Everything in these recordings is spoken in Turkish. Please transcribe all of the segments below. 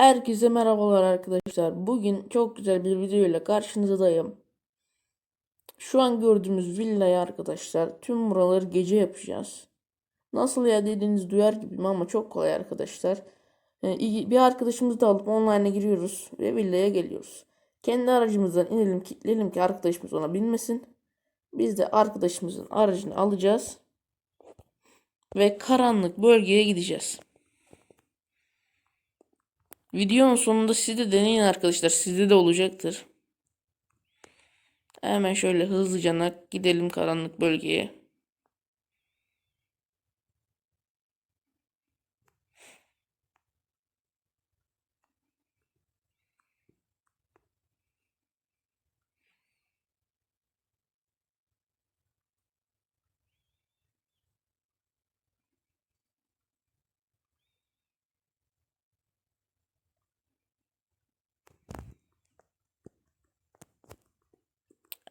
Herkese merhabalar arkadaşlar. Bugün çok güzel bir video ile karşınızdayım. Şu an gördüğümüz villayı arkadaşlar tüm buraları gece yapacağız. Nasıl ya dediğiniz duyar gibiyim ama çok kolay arkadaşlar. Ee, bir arkadaşımızı da alıp online'a giriyoruz ve villaya geliyoruz. Kendi aracımızdan inelim kilitleyelim ki arkadaşımız ona binmesin. Biz de arkadaşımızın aracını alacağız. Ve karanlık bölgeye gideceğiz. Videonun sonunda siz de deneyin arkadaşlar. Sizde de olacaktır. Hemen şöyle hızlıca gidelim karanlık bölgeye.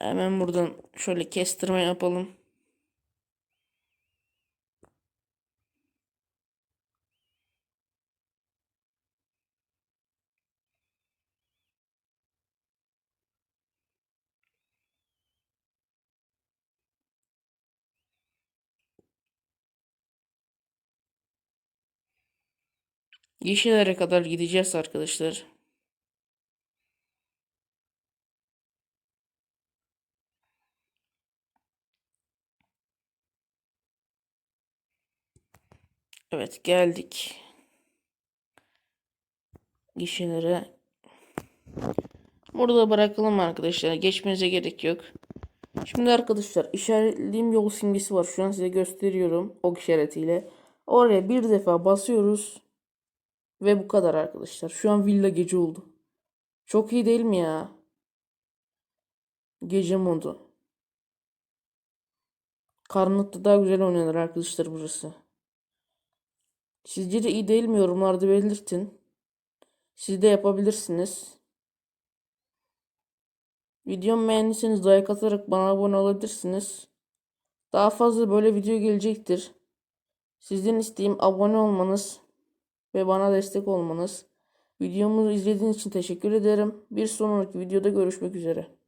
Hemen buradan şöyle kestirme yapalım. Yeşillere kadar gideceğiz arkadaşlar. Evet geldik. Gişelere. Burada bırakalım arkadaşlar. Geçmenize gerek yok. Şimdi arkadaşlar işaretlediğim yol simgesi var. Şu an size gösteriyorum. Ok işaretiyle. Oraya bir defa basıyoruz. Ve bu kadar arkadaşlar. Şu an villa gece oldu. Çok iyi değil mi ya? Gece modu. Karanlıkta daha güzel oynanır arkadaşlar burası. Sizce de iyi değil mi? Yorumlarda belirtin. Siz de yapabilirsiniz. Videomu beğendiyseniz like atarak bana abone olabilirsiniz. Daha fazla böyle video gelecektir. Sizden isteğim abone olmanız ve bana destek olmanız. Videomu izlediğiniz için teşekkür ederim. Bir sonraki videoda görüşmek üzere.